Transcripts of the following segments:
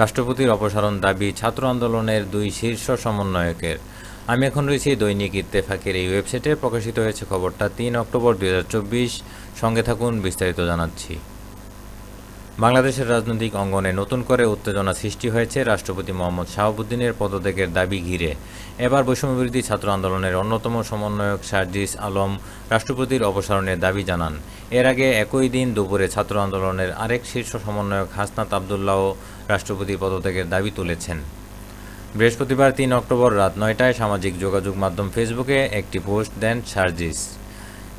রাষ্ট্রপতির অপসারণ দাবি ছাত্র আন্দোলনের দুই শীর্ষ সমন্বয়কের। আমি এখন রয়েছি দৈনিক ইত্তেফাকের এই ওয়েবসাইটে। প্রকাশিত হয়েছে খবরটা তিন অক্টোবর দু হাজার চব্বিশ। সঙ্গে থাকুন, বিস্তারিত জানাচ্ছি। বাংলাদেশের রাজনৈতিক অঙ্গনে নতুন করে উত্তেজনা সৃষ্টি হয়েছে রাষ্ট্রপতি মোহাম্মদ শাহাবুদ্দিনের পদত্যাগের দাবি ঘিরে। এবার বৈষম্যবিরোধী ছাত্র আন্দোলনের অন্যতম সমন্বয়ক সার্জিস আলম রাষ্ট্রপতির অপসারণের দাবি জানান। এর আগে একই দিন দুপুরে ছাত্র আন্দোলনের আরেক শীর্ষ সমন্বয়ক হাসনাত আবদুল্লাহও রাষ্ট্রপতি পদত্যাগের দাবি তুলেছেন। বৃহস্পতিবার তিন অক্টোবর রাত নয়টায় সামাজিক যোগাযোগ মাধ্যম ফেসবুকে একটি পোস্ট দেন সার্জিস।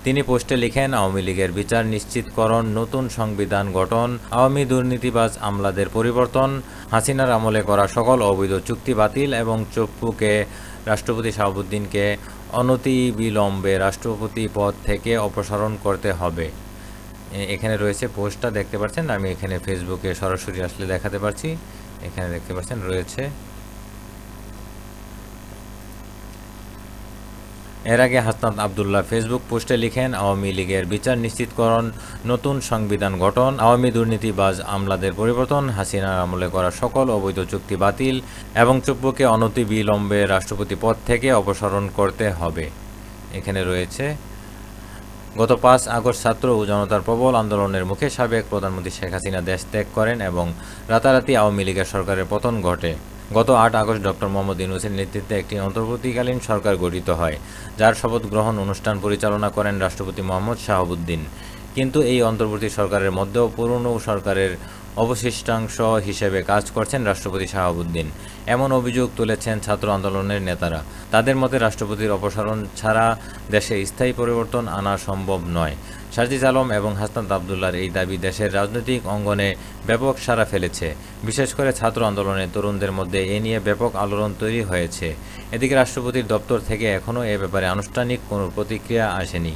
তিনি পোস্টে লিখেন, আওয়ামী লীগের বিচার নিশ্চিতকরণ, নতুন সংবিধান গঠন, আওয়ামী দুর্নীতিবাজ আমলাদের পরিবর্তন, হাসিনার আমলে করা সকল অবৈধ চুক্তি বাতিল এবং চপ্পুকে রাষ্ট্রপতি শাহাবুদ্দিনকে অনতিবিলম্বে রাষ্ট্রপতি পদ থেকে অপসারণ করতে হবে। এখানে রয়েছে পোস্টটা, দেখতে পাচ্ছেন? আমি এখানে ফেসবুকে সরাসরি আসলে দেখাতে পারছি। এখানে দেখতে পাচ্ছেন, রয়েছে এর আগে হাসনাত আবদুল্লাহ ফেসবুক পোস্টে লিখেন, আওয়ামী লীগের বিচার নিশ্চিতকরণ, নতুন সংবিধান গঠন, আওয়ামী দুর্নীতিবাজ আমলাদের পরিবর্তন, হাসিনার আমলে করা সকল অবৈধ চুক্তি বাতিল এবং চুপ্পুকে অনতিবিলম্বে রাষ্ট্রপতি পদ থেকে অপসারণ করতে হবে। এখানে রয়েছে, গত পাঁচ আগস্ট ছাত্র ও জনতার প্রবল আন্দোলনের মুখে সাবেক প্রধানমন্ত্রী শেখ হাসিনা দেশ ত্যাগ করেন এবং রাতারাতি আওয়ামী লীগের সরকারের পতন ঘটে। গত আট আগস্ট ডক্টর মোহাম্মদ ইউনুসের নেতৃত্বে একটি অন্তর্বর্তীকালীন সরকার গঠিত হয়, যার শপথ গ্রহণ অনুষ্ঠান পরিচালনা করেন রাষ্ট্রপতি মোহাম্মদ শাহাবুদ্দিন। কিন্তু এই অন্তর্বর্তী সরকারের মধ্যেও পুরনো সরকারের অবশিষ্টাংশ হিসেবে কাজ করছেন রাষ্ট্রপতি শাহাবুদ্দিন। এমন অভিযোগ তুলেছেন ছাত্র আন্দোলনের নেতারা। তাদের মতে রাষ্ট্রপতির অপসারণ ছাড়া দেশে স্থায়ী পরিবর্তন আনা সম্ভব নয়। সাজিদ আলম এবং হাসনাত আবদুল্লার এই দাবি দেশের রাজনৈতিক অঙ্গনে ব্যাপক সাড়া ফেলেছে। বিশেষ করে ছাত্র আন্দোলনের তরুণদের মধ্যে এ নিয়ে ব্যাপক আলোড়ন তৈরি হয়েছে। এদিকে রাষ্ট্রপতির দপ্তর থেকে এখনও এ ব্যাপারে আনুষ্ঠানিক কোনো প্রতিক্রিয়া আসেনি।